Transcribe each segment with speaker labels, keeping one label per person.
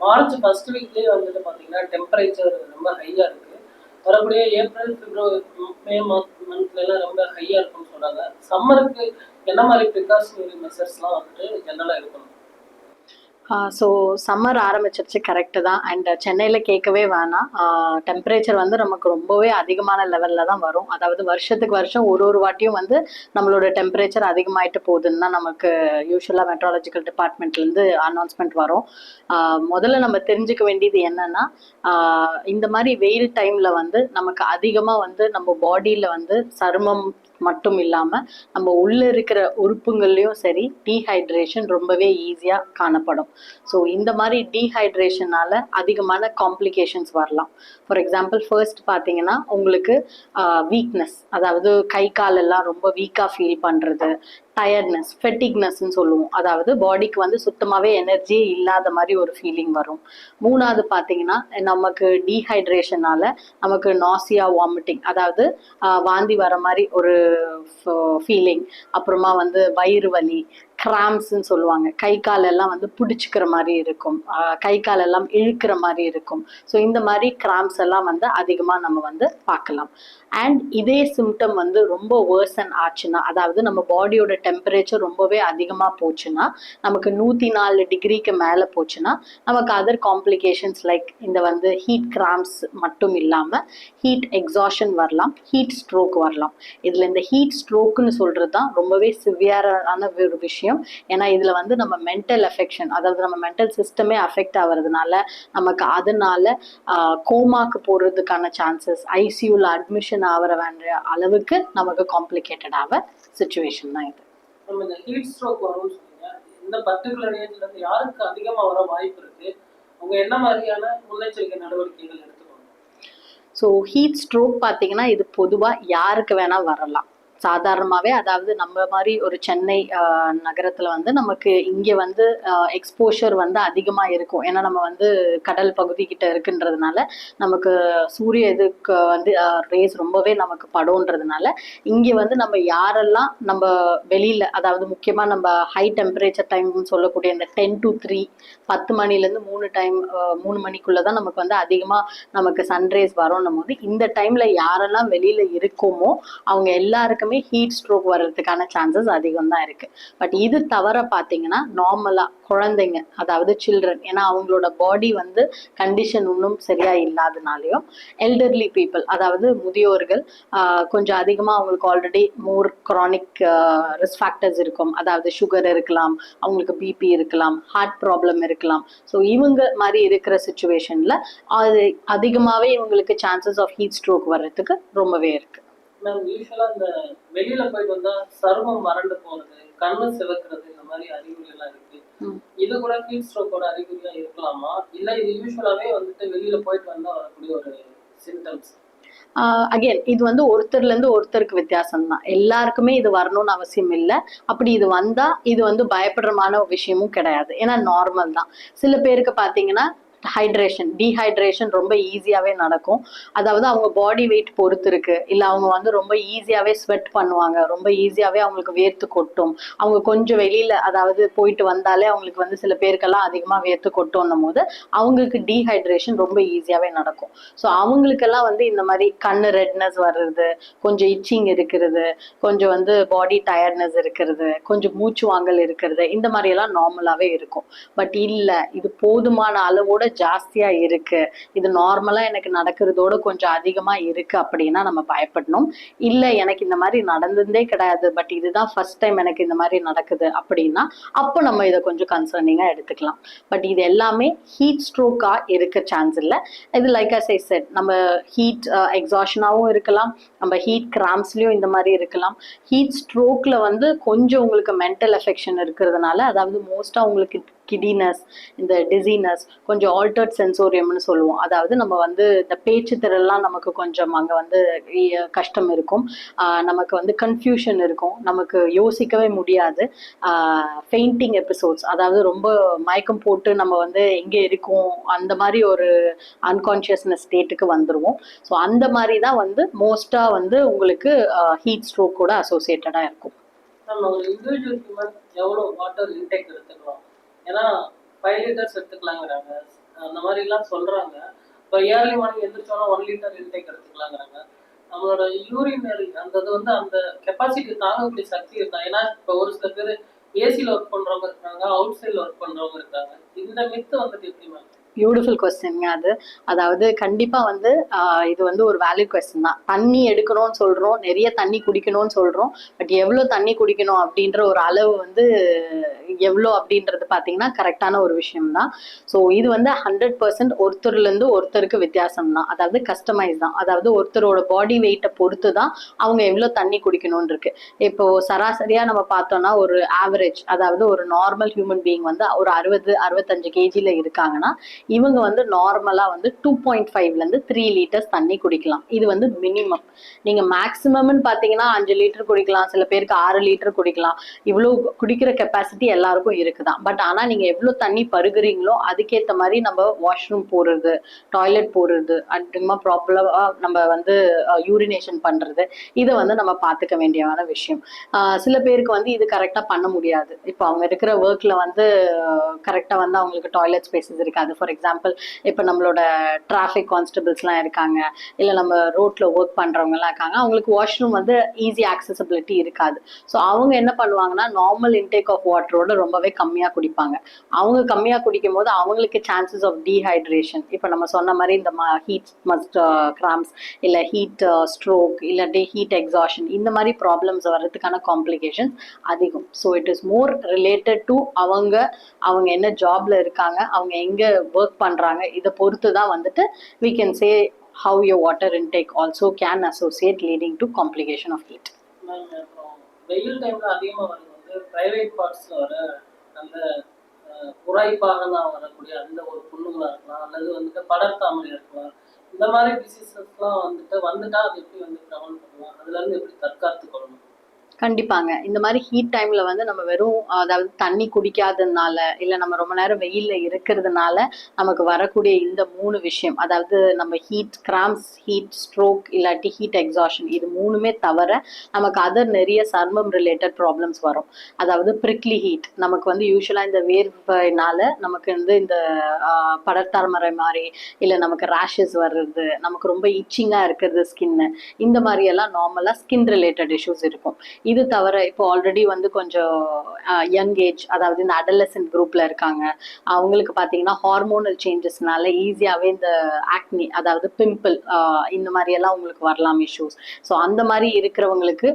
Speaker 1: March first வீக்லேயே வந்துட்டு பார்த்தீங்கன்னா temperature ரொம்ப ஹையாக இருக்குது வரக்கூடிய ஏப்ரல் பிப்ரவரி மே மந்த்ல எல்லாம் ரொம்ப ஹையாக இருக்கும்னு சொல்றாங்க சம்மருக்கு என்ன மாதிரி ப்ரிகாஷனரி மெஷர்ஸ்லாம் வந்துட்டு ஜென்ரலாக இருக்கணும்
Speaker 2: ஸோ சம்மர் ஆரம்பிச்சிருச்சு கரெக்டு தான். அண்ட் சென்னையில் கேட்கவே வேணாம். டெம்பரேச்சர் வந்து நமக்கு ரொம்பவே அதிகமான லெவலில் தான் வரும். அதாவது வருஷத்துக்கு வருஷம் ஒரு ஒரு வாட்டியும் வந்து நம்மளோட டெம்பரேச்சர் அதிகமாயிட்டு போகுதுன்னு தான் நமக்கு யூஸ்வலாக மெட்ராலஜிக்கல் டிபார்ட்மெண்ட்லேருந்து அனௌன்ஸ்மெண்ட் வரும். முதல்ல நம்ம தெரிஞ்சுக்க வேண்டியது என்னன்னா இந்த மாதிரி வெயில் டைமில் வந்து நமக்கு அதிகமாக வந்து நம்ம பாடியில் வந்து சருமம் மட்டும் இல்லாமல் நம்ம உள்ளே இருக்கிற உறுப்புங்கள்லையும் சரி டீஹைட்ரேஷன் ரொம்பவே ஈஸியாக காணப்படும். ஸோ இந்த மாதிரி டீஹைட்ரேஷனால் அதிகமான காம்ப்ளிகேஷன்ஸ் வரலாம். ஃபார் எக்ஸாம்பிள் ஃபர்ஸ்ட் பார்த்தீங்கன்னா உங்களுக்கு வீக்னஸ் அதாவது கை காலெல்லாம் ரொம்ப வீக்காக ஃபீல் பண்ணுறது டயர்ட்னஸ் ஃபெட்டிக்னஸ்ன்னு சொல்லுவோம். அதாவது பாடிக்கு வந்து சுத்தமாகவே எனர்ஜியே இல்லாத மாதிரி ஒரு ஃபீலிங் வரும். மூணாவது பார்த்தீங்கன்னா நமக்கு டீஹைட்ரேஷனால் நமக்கு நாசியா வாமிட்டிங் அதாவது வாந்தி வர மாதிரி ஒரு ஃபீலிங் அப்புறமா வந்து வயிறு வலி கிராம்ஸ்ன்னு சொல்லுவாங்க. கை கால் எல்லாம் வந்து பிடிச்சிக்கிற மாதிரி இருக்கும். கை கால் எல்லாம் இழுக்கிற மாதிரி இருக்கும். ஸோ இந்த மாதிரி கிராம்ஸ் எல்லாம் வந்து அதிகமாக நம்ம வந்து பார்க்கலாம். அண்ட் இதே சிம்டம் வந்து ரொம்ப வேர்சன் ஆச்சுன்னா அதாவது நம்ம பாடியோட டெம்பரேச்சர் ரொம்பவே அதிகமாக போச்சுன்னா நமக்கு நூற்றி நாலு டிகிரிக்கு மேலே போச்சுன்னா நமக்கு அதர் காம்ப்ளிகேஷன்ஸ் லைக் இந்த வந்து ஹீட் கிராம்ஸ் மட்டும் இல்லாமல் ஹீட் எக்ஸாஷன் வரலாம் ஹீட் ஸ்ட்ரோக் வரலாம். இதில் இந்த ஹீட் ஸ்ட்ரோக்குன்னு சொல்கிறது தான் ரொம்பவே சிவியரான ஒரு விஷயம். ஏன்னா இதில் வந்து நம்ம மென்டல் அஃபெக்ஷன் அதாவது நம்ம மென்டல் சிஸ்டமே அஃபெக்ட் ஆகிறதுனால நமக்கு அதனால கோமாக்கு போகிறதுக்கான சான்சஸ் ஐசியூவில் அட்மிஷன் ஆகிற வேண்டிய அளவுக்கு நமக்கு காம்ப்ளிகேட்டட் ஆக சுச்சுவேஷன் தான் இது.
Speaker 1: நம்ம இந்த ஹீட் ஸ்ட்ரோக் வரும்னு சொன்னீங்க. இந்த பர்டிகுலர் ஏஜ்ல இருந்து யாருக்கு அதிகமாக வர வாய்ப்பு இருக்கு? அவங்க என்ன மாதிரியான முன்னெச்சரிக்கை நடவடிக்கைகள் எடுத்துக்கணும்?
Speaker 2: ஸோ ஹீட் ஸ்ட்ரோக் பார்த்தீங்கன்னா இது பொதுவாக யாருக்கு வேணால் வரலாம். சாதாரணமாகவே அதாவது நம்ம மாதிரி ஒரு சென்னை நகரத்தில் வந்து நமக்கு இங்கே வந்து எக்ஸ்போஷர் வந்து அதிகமாக இருக்கும். ஏன்னா நம்ம வந்து கடல் பகுதி கிட்ட இருக்குன்றதுனால நமக்கு சூரிய இதுக்கு வந்து ரேஸ் ரொம்பவே நமக்கு படும்ன்றதுனால இங்கே வந்து நம்ம யாரெல்லாம் நம்ம வெளியில் அதாவது முக்கியமாக நம்ம ஹை டெம்பரேச்சர் டைம்னு சொல்லக்கூடிய இந்த டென் டு த்ரீ பத்து மணிலேருந்து மூணு டைம் மூணு மணிக்குள்ளே தான் நமக்கு வந்து அதிகமாக நமக்கு சன்ரைஸ் வரும்னும் போது இந்த டைமில் யாரெல்லாம் வெளியில் இருக்கோமோ அவங்க எல்லாருக்குமே ஹீட் ஸ்ட்ரோக் வர்றதுக்கான சான்சஸ் அதிகம் தான் இருக்குது பட் இது தவிர பார்த்தீங்கன்னா நார்மலாக குழந்தைங்க அதாவது சில்ட்ரன் ஏன்னா அவங்களோட பாடி வந்து கண்டிஷன் இன்னும் சரியா இல்லாதனாலையும் எல்டர்லி பீப்புள் அதாவது முதியோர்கள் கொஞ்சம் அதிகமாக அவங்களுக்கு already more chronic risk factors இருக்கும். அதாவது சுகர் இருக்கலாம் அவங்களுக்கு பிபி இருக்கலாம் ஹார்ட் ப்ராப்ளம் இருக்கலாம். ஸோ இவங்க மாதிரி இருக்கிற சுச்சுவேஷனில் அது அதிகமாகவே இவங்களுக்கு சான்சஸ் ஆஃப் ஹீட் ஸ்ட்ரோக் வர்றதுக்கு ரொம்பவே இருக்கு.
Speaker 1: மேம் யூஸ்வலா இந்த வெளியில போயிட்டு வந்தா சருமம் வறண்டு போறது கண்ணு சிவக்கிறது இந்த மாதிரி அறிகுறி எல்லாம் இருக்கு. இது கூட ஹீட் ஸ்ட்ரோக்கோட அறிகுறியா இருக்கலாமா? இல்ல இது யூஸ்வலாவே வந்துட்டு வெளியில போயிட்டு வந்தா வரக்கூடிய ஒரு சிம்டம்ஸ்
Speaker 2: அகைன் இது வந்து ஒருத்தர்ல இருந்து ஒருத்தருக்கு வித்தியாசம் தான் எல்லாருக்குமே இது வரணும்னு அவசியம் இல்லை. அப்படி இது வந்தா இது வந்து பயப்படுறமான விஷயமும் கிடையாது. ஏன்னா நார்மல் தான். சில பேருக்கு பார்த்தீங்கன்னா ஹைட்ரேஷன் டீஹைட்ரேஷன் ரொம்ப ஈஸியாகவே நடக்கும். அதாவது அவங்க பாடி வெயிட் பொறுத்து இருக்கு. இல்லை அவங்க வந்து ரொம்ப ஈஸியாகவே ஸ்வெட் பண்ணுவாங்க. ரொம்ப ஈஸியாகவே அவங்களுக்கு வேர்த்து கொட்டும். அவங்க கொஞ்சம் வெளியில அதாவது போயிட்டு வந்தாலே அவங்களுக்கு வந்து சில பேருக்கெல்லாம் அதிகமாக வேர்த்து கொட்டோன்னும் போது அவங்களுக்கு டீஹைட்ரேஷன் ரொம்ப ஈஸியாகவே நடக்கும். ஸோ அவங்களுக்கெல்லாம் வந்து இந்த மாதிரி கண்ணு ரெட்னஸ் வர்றது கொஞ்சம் இச்சிங் இருக்கிறது கொஞ்சம் வந்து பாடி டயர்ட்னஸ் இருக்கிறது கொஞ்சம் மூச்சு வாங்கல் இருக்கிறது இந்த மாதிரி எல்லாம் நார்மலாகவே இருக்கும். பட் இல்லை இது போதுமான அளவோட ஜாஸ்தியா இருக்கு. இது நார்மலா எனக்கு நடக்கிறதோட கொஞ்சம் அதிகமா இருக்கு அப்படின்னா நம்ம பயப்படணும். இல்ல எனக்கு இந்த மாதிரி நடந்ததே கிடையாது பட் இதுதான் ஃபர்ஸ்ட் டைம் எனக்கு இந்த மாதிரி நடக்குது அப்படின்னா அப்போ நம்ம இதை கொஞ்சம் கன்சர்னிங்கா எடுத்துக்கலாம். பட் இது எல்லாமே ஹீட் ஸ்ட்ரோக்கா இருக்க சான்ஸ் இல்லை. இது லைக் அஸ் ஐ செட் நம்ம ஹீட் எக்ஸாஷனாகவும் uh, இருக்கலாம். நம்ம ஹீட் கிராம்ஸ்லயும் இந்த மாதிரி இருக்கலாம். ஹீட் ஸ்ட்ரோக்ல வந்து கொஞ்சம் உங்களுக்கு மென்டல் எஃபெக்ஷன் இருக்கிறதுனால அதாவது மோஸ்டா உங்களுக்கு கிடினஸ் இந்த டிசீனஸ் கொஞ்சம் ஆல்டர்ட் சென்சோரியம்னு சொல்லுவோம். அதாவது நம்ம வந்து இந்த பேச்சு திறலாம் நமக்கு கொஞ்சம் அங்கே வந்து கஷ்டம் இருக்கும். நமக்கு வந்து கன்ஃபியூஷன் இருக்கும். நமக்கு யோசிக்கவே முடியாது. ஃபெயிண்டிங் எபிசோட்ஸ் அதாவது ரொம்ப மயக்கம் போட்டு நம்ம வந்து எங்கே இருக்கோம் அந்த மாதிரி ஒரு அன்கான்ஷியஸ்னஸ் ஸ்டேட்டுக்கு வந்துடுவோம் ஸோ அந்த மாதிரி தான் வந்து மோஸ்ட்டாக வந்து உங்களுக்கு ஹீட் ஸ்ட்ரோக் கூட அசோசியேட்டடாக இருக்கும்.
Speaker 1: நம்ம ஒரு இண்டிவிஜுவல் ஹியூமன் எவ்வளோ வாட்டர் இன்டேக் எடுத்துக்கலாம்? ஏன்னா ஃபைவ் லிட்டர்ஸ் எடுத்துக்கலாங்கிறாங்க. அந்த மாதிரி எல்லாம் சொல்றாங்க. இப்போ இயர்லி மார்னிங் எந்திரிச்சோன்னா ஒன் லிட்டர் இன்டேக் எடுத்துக்கலாங்கிறாங்க. நம்மளோட யூரினரி அந்த இது வந்து அந்த கெப்பாசிட்டி தாங்கக்கூடிய சக்தி இருந்தா ஏன்னா இப்போ ஒரு சில பேர் ஏசியில் ஒர்க் பண்றவங்க இருக்காங்க அவுட் சைடில் ஒர்க் பண்றவங்க இருக்காங்க. இந்த மித்து வந்துட்டு எப்படி மேம்
Speaker 2: பியூட்டிஃபுல் கொஸ்டின்ங்க அது. அதாவது கண்டிப்பா வந்து இது வந்து ஒரு வேல்யூ கொஸ்டின் தான். தண்ணி எடுக்கணும்னு சொல்றோம் நிறைய தண்ணி குடிக்கணும்னு சொல்றோம் பட் எவ்வளவு தண்ணி குடிக்கணும் அப்படின்ற ஒரு அளவு வந்து எவ்வளோ அப்படின்றது பார்த்தீங்கன்னா கரெக்டான ஒரு விஷயம் தான். ஸோ இது வந்து ஹண்ட்ரட் பர்சன்ட் ஒருத்தர்லேருந்து ஒருத்தருக்கு வித்தியாசம் தான். அதாவது கஸ்டமைஸ் தான். அதாவது ஒருத்தரோட பாடி வெயிட்டை பொறுத்து தான் அவங்க எவ்வளோ தண்ணி குடிக்கணும்னு இருக்கு. இப்போ சராசரியாக நம்ம பார்த்தோம்னா ஒரு ஆவரேஜ் அதாவது ஒரு நார்மல் ஹியூமன் பீயிங் வந்து ஒரு அறுபது அறுபத்தஞ்சு கேஜியில் இருக்காங்கன்னா இவங்க வந்து நார்மலா வந்து டூ பாயிண்ட் ஃபைவ்ல இருந்து த்ரீ லிட்டர்ஸ் தண்ணி குடிக்கலாம். இது வந்து மினிமம் நீங்க மேக்ஸிமம்னு பாத்தீங்கன்னா அஞ்சு லிட்டர் குடிக்கலாம். சில பேருக்கு ஆறு லிட்டர் குடிக்கலாம். இவ்வளவு குடிக்கிற கெப்பாசிட்டி எல்லாருக்கும் இருக்குதான். பட் ஆனா நீங்க எவ்வளவு தண்ணி பருகுறீங்களோ அதுக்கேற்ற மாதிரி நம்ம வாஷ்ரூம் போடுறது டாய்லெட் போடுறது அதிகமா ப்ராப்பரா நம்ம வந்து யூரினேஷன் பண்றது இதை வந்து நம்ம பார்த்துக்க வேண்டியமான விஷயம். சில பேருக்கு வந்து இது கரெக்டா பண்ண முடியாது. இப்போ அவங்க இருக்கிற ஒர்க்ல வந்து கரெக்டா வந்து அவங்களுக்கு டாய்லெட் ஸ்பேசஸ் இருக்காது. ஃபார் எக்ஸாம்பிள் இப்போ நம்மளோட டிராஃபிக் கான்ஸ்டபிள்ஸ்லாம் இருக்காங்க இல்லை நம்ம ரோட்ல ஒர்க் பண்ணுறவங்கலாம் இருக்காங்க அவங்களுக்கு வாஷ்ரூம் வந்து ஈஸி ஆக்சசபிலிட்டி இருக்காது. ஸோ அவங்க என்ன பண்ணுவாங்கன்னா நார்மல் இன்டேக் ஆஃப் வாட்டரோட ரொம்பவே கம்மியாக குடிப்பாங்க. அவங்க கம்மியாக குடிக்கும் போது அவங்களுக்கு சான்சஸ் ஆஃப் டீஹைட்ரேஷன் இப்போ நம்ம சொன்ன மாதிரி இந்த ஹீட் மஸ்ட் கிராம்ஸ் இல்லை ஹீட் ஸ்ட்ரோக் இல்லாட்டி ஹீட் எக்ஸாஷன் இந்த மாதிரி ப்ராப்ளம்ஸ் வர்றதுக்கான காம்ப்ளிகேஷன்ஸ் அதிகம். So it is more related to அவங்க அவங்க என்ன ஜாப்ல இருக்காங்க அவங்க எங்க ஒர்க் பண்றாங்க. இதை பொறுத்து தான் வந்துட்டு we can say how your water intake also can associate leading to complication of
Speaker 1: heat அப்புறம் வெயில் டைம்ல அதிகமாக வந்து பிரைவேட் பார்ட்ஸில் வர அந்த அஹ், வரக்கூடிய அந்த ஒரு புண்ணுங்களாக இருக்கலாம் அல்லது வந்துட்டு படர்தாமரை இருக்கலாம் இந்த மாதிரி டிசீசஸ்லாம் வந்துட்டு வந்துட்டா அது எப்படி வந்து ப்ரிவென்ட் பண்ணலாம் அதுலேருந்து எப்படி தற்காத்து கொள்ளணும்?
Speaker 2: கண்டிப்பாங்க. இந்த மாதிரி ஹீட் டைம்ல வந்து நம்ம வெறும் அதாவது தண்ணி குடிக்காததுனால இல்ல நம்ம ரொம்ப நேரம் வெயில்ல இருக்கிறதுனால நமக்கு வரக்கூடிய இந்த மூணு விஷயம் அதாவது நம்ம ஹீட் கிராம்ஸ் ஹீட் ஸ்ட்ரோக் இல்லாட்டி ஹீட் எக்ஸாஷன் இது மூணுமே தவிர நமக்கு அதர் நிறைய சர்மம் ரிலேட்டட் ப்ராப்ளம்ஸ் வரும். அதாவது பிரிக்லி ஹீட் நமக்கு வந்து யூஸ்வலா இந்த வேர்வைனால நமக்கு வந்து இந்த படர்தாமரை மாதிரி இல்ல நமக்கு ரேஷஸ் வர்றது நமக்கு ரொம்ப இச்சிங்கா இருக்கிறது ஸ்கின்னு இந்த மாதிரி எல்லாம் நார்மலா ஸ்கின் ரிலேட்டட் இஷ்யூஸ் இருக்கும். இது தவிர இப்போ ஆல்ரெடி வந்து கொஞ்சம் யங் ஏஜ் அதாவது இந்த அடலசன்ட் குரூப்ல இருக்காங்க. அவங்களுக்கு பார்த்தீங்கன்னா ஹார்மோனல் சேஞ்சஸ்னால ஈஸியாகவே இந்த ஆக்னி அதாவது பிம்பிள் இந்த மாதிரி எல்லாம் உங்களுக்கு வரலாம் இஷ்யூஸ் ஸோ அந்த மாதிரி இருக்கிறவங்களுக்கு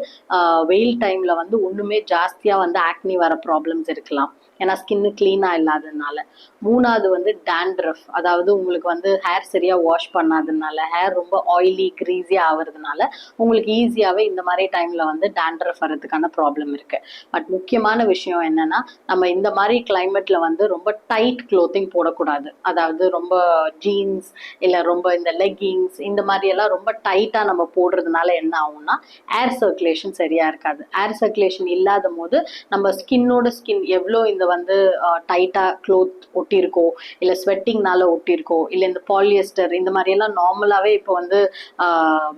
Speaker 2: வெயில் டைம்ல வந்து ஒன்றுமே ஜாஸ்தியாக வந்து ஆக்னி வர ப்ராப்ளம்ஸ் இருக்கலாம். ஏன்னா ஸ்கின்னு க்ளீனாக இல்லாததுனால. மூணாவது வந்து டேண்ட்ரஃப் அதாவது உங்களுக்கு வந்து ஹேர் சரியாக வாஷ் பண்ணாததுனால ஹேர் ரொம்ப ஆயிலி க்ரீஸியாக ஆகிறதுனால உங்களுக்கு ஈஸியாகவே இந்த மாதிரி டைமில் வந்து டேண்ட்ரஃப் வர்றதுக்கான ப்ராப்ளம் இருக்கு. பட் முக்கியமான விஷயம் என்னன்னா நம்ம இந்த மாதிரி கிளைமேட்டில் வந்து ரொம்ப டைட் க்ளோத்திங் போடக்கூடாது. அதாவது ரொம்ப ஜீன்ஸ் இல்லை ரொம்ப இந்த லெக்கிங்ஸ் இந்த மாதிரியெல்லாம் ரொம்ப டைட்டாக நம்ம போடுறதுனால என்ன ஆகும்னா ஏர் சர்க்குலேஷன் சரியாக இருக்காது. ஏர் சர்க்குலேஷன் இல்லாத போது நம்ம ஸ்கின்னோட ஸ்கின் எவ்வளோ இந்த வந்து டைட்டா க்ளோத் ஒட்டியிருக்கோ இல்லை ஸ்வெட்டிங்னால ஒட்டியிருக்கோ இல்லை இந்த பாலியஸ்டர் இந்த மாதிரியெல்லாம் நார்மலாகவே இப்போ வந்து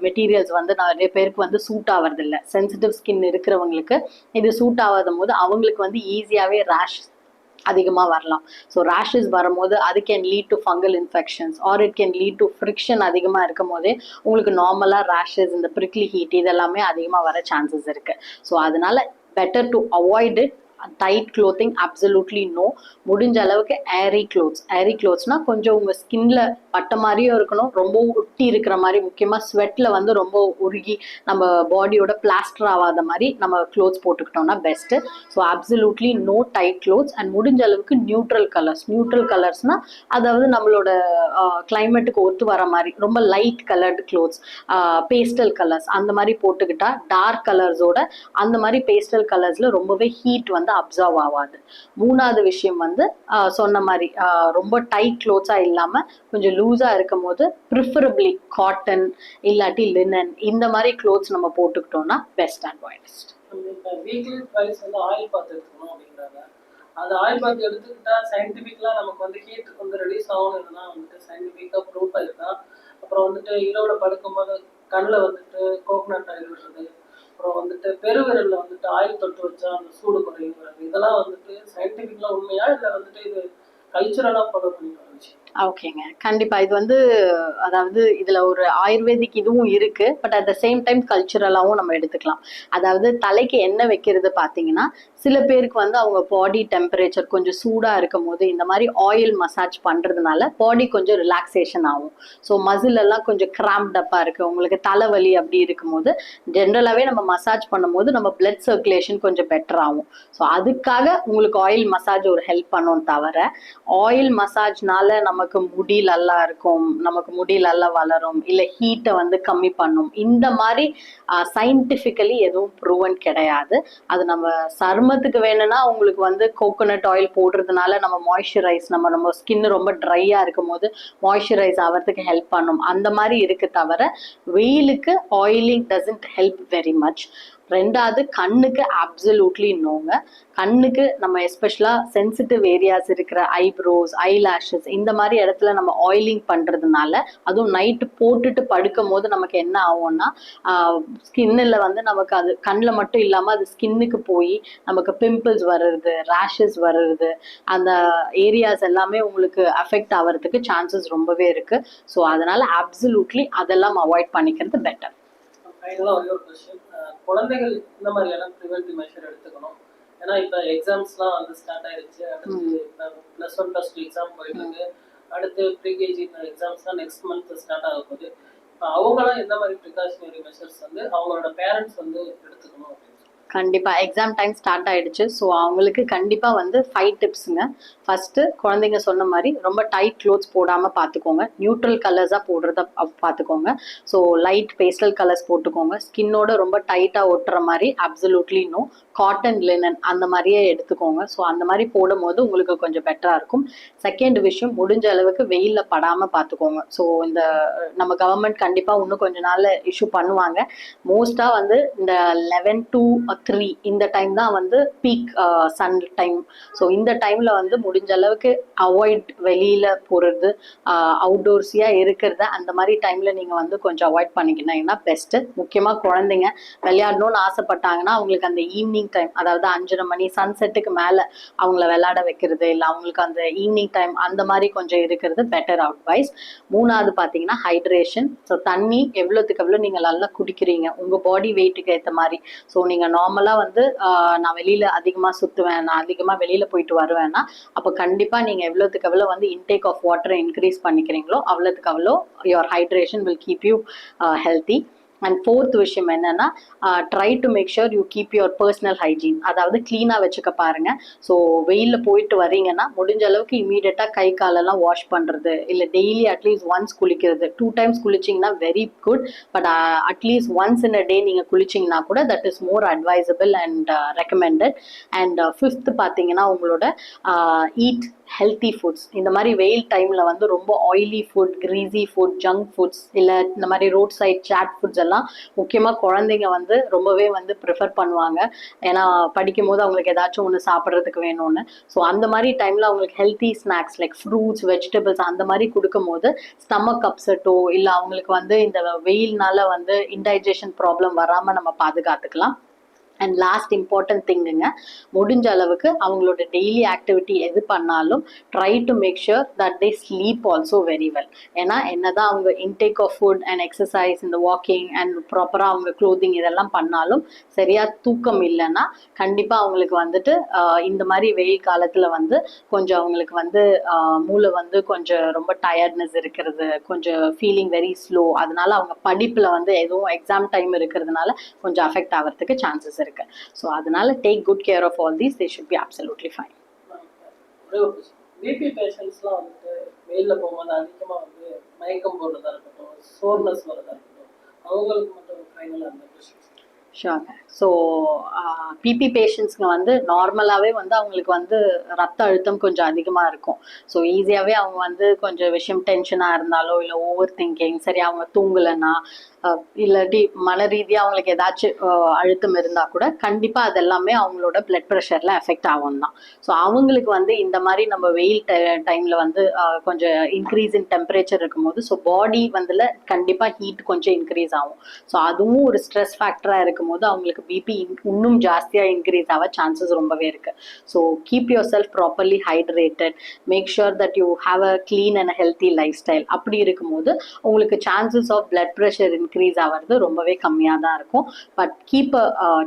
Speaker 2: மெட்டீரியல்ஸ் வந்து நிறைய பேருக்கு வந்து சூட் ஆகிறது இல்லை சென்சிட்டிவ் ஸ்கின் இருக்கிறவங்களுக்கு இது சூட் ஆகாத போது அவங்களுக்கு வந்து ஈஸியாகவே ரேஷ் அதிகமாக வரலாம். ஸோ ரேஷஸ் வரும்போது அது can lead to fungal infections or it can lead to friction அதிகமாக இருக்கும் போதே உங்களுக்கு நார்மலாக ரேஷஸ் இந்த ப்ரிக்லி ஹீட் இதெல்லாமே அதிகமாக வர சான்சஸ் இருக்குது ஸோ அதனால better to avoid it tight clothing absolutely no முடிஞ்ச அளவுக்கு ஏரி க்ளோத்ஸ் ஏரி க்ளோத்ஸ்னால் கொஞ்சம் உங்கள் ஸ்கின்ல பட்ட மாதிரியும் இருக்கணும். ரொம்ப ஒட்டி இருக்கிற மாதிரி முக்கியமாக ஸ்வெட்டில் வந்து ரொம்ப உருகி நம்ம பாடியோட பிளாஸ்டர் ஆகாத மாதிரி நம்ம clothes போட்டுக்கிட்டோம்னா best so absolutely no tight clothes and முடிஞ்ச அளவுக்கு நியூட்ரல் கலர்ஸ் நியூட்ரல் கலர்ஸ்னால் அதாவது நம்மளோட கிளைமேட்டுக்கு ஒத்து வர மாதிரி ரொம்ப light coloured clothes pastel colours அந்த மாதிரி போட்டுக்கிட்டா டார்க் கலர்ஸோட அந்த மாதிரி பேஸ்டல் கலர்ஸில் ரொம்பவே ஹீட் வந்து வந்து அப்சர்வ் ஆகாது மூணாவது விஷயம் வந்து சொன்ன மாதிரி ரொம்ப டைட் க்ளோத்ஸாக இல்லாமல் கொஞ்சம் லூஸாக இருக்கும் போது ப்ரிஃபரபிளி காட்டன் இல்லாட்டி லினன் இந்த மாதிரி க்ளோத்ஸ் நம்ம போட்டுக்கிட்டோம்னா best and widest
Speaker 1: weekly twice வந்து ஆயில் பாத் எடுத்துக்கணும் அப்படிங்கிறாங்க. அந்த ஆயில் பாத் எடுத்துக்கிட்டா சயின்டிஃபிக்கலாக நமக்கு வந்து ஹீட் வந்து ரிலீஸ் ஆகும் இதெல்லாம் வந்துட்டு சயின்டிஃபிக்காக ப்ரூஃப் ஆயிருக்கா அப்புறம் வந்துட்டு இரவுல படுக்கும்போது கண்ணில் வந்துட்டு கோகனட் ஆயில் விடுறது அப்புறம் வந்துட்டு பெருவிரல்ல வந்துட்டு ஆயில் தொட்டு வச்சா அந்த சூடு குறையுங்கிறாங்க இதெல்லாம் வந்துட்டு சயின்டிஃபிக்கலாக உண்மையா? இல்லை வந்துட்டு இது கல்ச்சுரலாக ஃபாலோ முடியும்
Speaker 2: ஓகேங்க. கண்டிப்பா இது வந்து அதாவது இதுல ஒரு ஆயுர்வேதிக் இதுவும் இருக்கு. But at the same time கல்ச்சுரலாவும் நம்ம எடுத்துக்கலாம். அதாவது தலைக்கு என்ன வைக்கிறது பாத்தீங்கன்னா சில பேருக்கு வந்து அவங்க பாடி டெம்பரேச்சர் கொஞ்சம் சூடா இருக்கும் போது இந்த மாதிரி ஆயில் மசாஜ் பண்றதுனால பாடி கொஞ்சம் ரிலாக்ஸேஷன் ஆகும். ஸோ மசில் எல்லாம் கொஞ்சம் கிராம்ப்டப்பா இருக்கு. உங்களுக்கு தலைவலி அப்படி இருக்கும்போது ஜென்ரலாவே நம்ம மசாஜ் பண்ணும்போது நம்ம பிளட் சர்க்குலேஷன் கொஞ்சம் பெட்டர் ஆகும். ஸோ அதுக்காக உங்களுக்கு ஆயில் மசாஜ் ஒரு ஹெல்ப் பண்ணும் தவிர ஆயில் மசாஜ்னால நமக்கு முடி நல்லா இருக்கும் நமக்கு முடி நல்லா வளரும் இல்ல ஹீட்டை வந்து கம்மி பண்ணும். இந்த மாதிரி சயின்டிஃபிக்கலி எதுவும் ப்ரூவன் கிடையாது. அது நம்ம சருமத்துக்கு வேணும்னா உங்களுக்கு வந்து கோகோனட் ஆயில் போடுறதுனால நம்ம மாய்ஸ்சரைஸ் நம்ம நம்ம ஸ்கின் ரொம்ப ட்ரையா இருக்கும் போது மாய்ஸ்சரைஸ் ஆகிறதுக்கு ஹெல்ப் பண்ணும். அந்த மாதிரி இருக்கு தவிர வெயிலுக்கு oiling doesn't help very much ரெண்டாவது கண்ணுக்கு அப்சல்யூட்லி நோங்க கண்ணுக்கு நம்ம எஸ்பெஷலாக சென்சிட்டிவ் ஏரியாஸ் இருக்கிற ஐப்ரோஸ் ஐ லேஷஸ் இந்த மாதிரி இடத்துல நம்ம ஆயிலிங் பண்றதுனால அதுவும் நைட்டு போட்டுட்டு படுக்கும் போது நமக்கு என்ன ஆகும்னா ஸ்கின்னில் வந்து நமக்கு அது கண்ணில் மட்டும் இல்லாமல் அது ஸ்கின்னுக்கு போய் நமக்கு பிம்பிள்ஸ் வர்றது ரேஷஸ் வர்றது அந்த ஏரியாஸ் எல்லாமே உங்களுக்கு அஃபெக்ட் ஆகிறதுக்கு சான்சஸ் ரொம்பவே இருக்கு. ஸோ அதனால அப்சல்யூட்லி அதெல்லாம் அவாய்ட் பண்ணிக்கிறது பெட்டர்
Speaker 1: ஒரே ஒரு கொஸ்டின் குழந்தைகள் இந்த மாதிரியான ப்ரிவென்டிவ் மெஷர் எடுத்துக்கணும். ஏன்னா இப்போ எக்ஸாம்ஸ்லாம் வந்து ஸ்டார்ட் ஆயிருச்சு. அடுத்து plus one plus two exam போயிட்டு இருக்கு அடுத்து ப்ரீகேஜி எக்ஸாம்ஸ்லாம் நெக்ஸ்ட் மந்த் ஸ்டார்ட் ஆக போகுது. இப்போ அவங்களாம் எந்த மாதிரி ப்ரிகாஷனரி மெஷர்ஸ் வந்து அவங்களோட பேரண்ட்ஸ் வந்து எடுத்துக்கணும் அப்படின்னு கண்டிப்பாக
Speaker 2: கண்டிப்பா எக்ஸாம் டைம் ஸ்டார்ட் ஆயிடுச்சு. ஸோ அவங்களுக்கு கண்டிப்பா வந்து ஃபைவ் டிப்ஸுங்க ஃபர்ஸ்ட் குழந்தைங்க சொன்ன மாதிரி ரொம்ப டைட் க்ளோத்ஸ் போடாம பார்த்துக்கோங்க நியூட்ரல் கலர்ஸா போடுறத பார்த்துக்கோங்க ஸோ லைட் பேஸ்டல் கலர்ஸ் போட்டுக்கோங்க. ஸ்கின்னோட ரொம்ப டைட்டா ஒட்டுற மாதிரி அப்சல்யூட்லி நோ காட்டன் லினன் அந்த மாதிரியே எடுத்துக்கோங்க. ஸோ அந்த மாதிரி போடும் போது உங்களுக்கு கொஞ்சம் பெட்டரா இருக்கும். செகண்ட் விஷயம் முடிஞ்ச அளவுக்கு வெயிலில் படாம பார்த்துக்கோங்க ஸோ இந்த நம்ம கவர்மெண்ட் கண்டிப்பா இன்னும் கொஞ்ச நாள்ல இஷ்யூ பண்ணுவாங்க. மோஸ்டா வந்து இந்த லெவன் டூ த்ரீ இந்த டைம் தான் வந்து பீக் சன் டைம் ஸோ இந்த டைமில் வந்து முடிஞ்ச அளவுக்கு அவாய்ட் வெளியில் போகிறது அவுட்டோர்ஸியாக uh, இருக்கிறத அந்த மாதிரி டைமில் நீங்கள் வந்து கொஞ்சம் அவாய்ட் பண்ணிக்கிட்டீங்கன்னா பெஸ்ட்டு முக்கியமாக குழந்தைங்க விளையாடணும்னு ஆசைப்பட்டாங்கன்னா அவங்களுக்கு அந்த ஈவினிங் டைம் அதாவது அஞ்சரை மணி சன்செட்டுக்கு மேலே அவங்கள விளையாட வைக்கிறது இல்லை அவங்களுக்கு அந்த ஈவினிங் டைம் அந்த மாதிரி கொஞ்சம் இருக்கிறது பெட்டர் அட்வைஸ் மூணாவது பார்த்தீங்கன்னா ஹைட்ரேஷன் ஸோ தண்ணி எவ்வளோத்துக்கு எவ்வளோ நீங்கள் நல்லா குடிக்கிறீங்க உங்கள் பாடி வெயிட்டுக்கு ஏற்ற மாதிரி. ஸோ நீங்கள் நார்மலாக வந்து நான் வெளியில் அதிகமாக சுற்றுவேன் நான் அதிகமாக வெளியில் போயிட்டு வருவேன்னா அப்போ கண்டிப்பாக நீங்கள் எவ்வளோத்துக்கு எவ்வளோ வந்து இன்டேக் ஆஃப் வாட்டரை இன்க்ரீஸ் பண்ணிக்கிறீங்களோ அவ்வளோத்துக்கு அவ்வளோ your hydration will keep you healthy and fourth விஷயம் என்னன்னா try to make sure you keep your personal hygiene அதாவது க்ளீனாக வச்சுக்க பாருங்க. ஸோ வெயிலில் போயிட்டு வரீங்கன்னா முடிஞ்ச அளவுக்கு இமீடியட்டாக கை காலெல்லாம் வாஷ் பண்ணுறது இல்லை டெய்லி அட்லீஸ்ட் ஒன்ஸ் குளிக்கிறது. Two times குளிச்சிங்கன்னா very good but at least once in a day நீங்கள் குளிச்சிங்கன்னா கூட that is more advisable and recommended and fifth பார்த்தீங்கன்னா உங்களோட ஈட் ஹெல்த்தி ஃபுட்ஸ் இந்த மாதிரி வெயில் டைமில் வந்து ரொம்ப oily food greasy food junk foods இல்லை இந்த மாதிரி ரோட் சைட் சாட் ஃபுட்ஸ் இதெல்லாம் முக்கியமாக குழந்தைங்க வந்து ரொம்பவே வந்து ப்ரிஃபர் பண்ணுவாங்க. ஏன்னா படிக்கும் போது அவங்களுக்கு ஏதாச்சும் ஒன்று சாப்பிட்றதுக்கு வேணும்னு. ஸோ அந்த மாதிரி டைமில் அவங்களுக்கு healthy snacks like fruits vegetables அந்த மாதிரி கொடுக்கும்போது ஸ்டமக் அப்செட்டோ இல்லை அவங்களுக்கு வந்து இந்த வெயில்னால வந்து இன்டைஜஷன் ப்ராப்ளம் வராமல் நம்ம பாதுகாத்துக்கலாம். அண்ட் லாஸ்ட் இம்பார்ட்டன்ட் திங்குங்க முடிஞ்ச அளவுக்கு அவங்களோட டெய்லி ஆக்டிவிட்டி எது பண்ணாலும் try to make sure that they sleep also very well ஏன்னா என்னதான் அவங்க intake of food and exercise இந்த வாக்கிங் அண்ட் ப்ராப்பராக அவங்க க்ளோதிங் இதெல்லாம் பண்ணாலும் சரியாக தூக்கம் இல்லைன்னா கண்டிப்பாக அவங்களுக்கு வந்துட்டு இந்த மாதிரி வெயில் காலத்தில் வந்து கொஞ்சம் அவங்களுக்கு வந்து மூளை வந்து கொஞ்சம் ரொம்ப டயர்ட்னஸ் இருக்கிறது கொஞ்சம் ஃபீலிங் வெரி ஸ்லோ அதனால அவங்க படிப்பில் வந்து எதுவும் எக்ஸாம் டைம் இருக்கிறதுனால கொஞ்சம் அஃபெக்ட் ஆகிறதுக்கு சான்சஸ் இருக்கு. ஸோ அதனால take good care of all these they should be absolutely fine
Speaker 1: BP பேஷண்ட்ஸ்லாம் வந்துட்டு வெயிலில் போகும்போது அதிகமாக வந்து மயக்கம் போடுறதா இருக்கட்டும் சோர்னஸ் வரதா இருக்கட்டும் அவங்களுக்கு மட்டும் ஃபைனலாக அந்த
Speaker 2: ஷோங்க ஸோ பிபி பேஷண்ட்ஸ்க்கு வந்து நார்மலாகவே வந்து அவங்களுக்கு வந்து ரத்த அழுத்தம் கொஞ்சம் அதிகமாக இருக்கும். ஸோ ஈஸியாகவே அவங்க வந்து கொஞ்சம் விஷயம் டென்ஷனாக இருந்தாலோ இல்லை ஓவர் திங்கிங் சரி அவங்க தூங்கலைன்னா இல்லாட்டி மன ரீதியாக அவங்களுக்கு ஏதாச்சும் அழுத்தம் இருந்தால் கூட கண்டிப்பாக அதெல்லாமே அவங்களோட பிளட் ப்ரெஷரில் எஃபெக்ட் ஆகும் தான் ஸோ அவங்களுக்கு வந்து இந்த மாதிரி நம்ம வெயில் டைமில் வந்து கொஞ்சம் இன்க்ரீஸ் இன் டெம்பரேச்சர் இருக்கும்போது ஸோ பாடி வந்துல கண்டிப்பாக ஹீட் கொஞ்சம் இன்க்ரீஸ் ஆகும். ஸோ அதுவும் ஒரு ஸ்ட்ரெஸ் ஃபேக்டராக இருக்கும்போது அவங்களுக்கு பிபி இன்னும் ஜாஸ்தியாக இன்க்ரீஸ் ஆக சான்சஸ் ரொம்பவே இருக்குது so keep yourself properly hydrated make sure that you have a clean and healthy lifestyle அப்படி இருக்கும்போது உங்களுக்கு chances of blood pressure increase ஆகிறது ரொம்பவே கம்மியாக தான் இருக்கும் but keep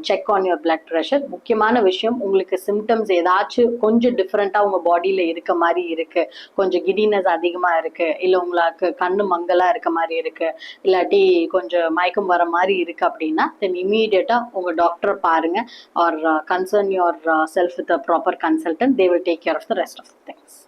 Speaker 2: check on your blood pressure முக்கியமான விஷயம் உங்களுக்கு சிம்டம்ஸ் ஏதாச்சும் கொஞ்சம் டிஃப்ரெண்ட்டாக உங்கள் பாடியில் இருக்க மாதிரி இருக்குது கொஞ்சம் கிடினஸ் அதிகமாக இருக்குது இல்லை உங்களுக்கு கண்ணு மங்கலாக இருக்க மாதிரி இருக்குது இல்லாட்டி கொஞ்சம் மயக்கம் வர மாதிரி இருக்குது அப்படின்னா தென் இமீடியட்டாக உங்கள் டாக்டரை பாருங்கள் or concern yourself with proper consultant they will take care of the rest of things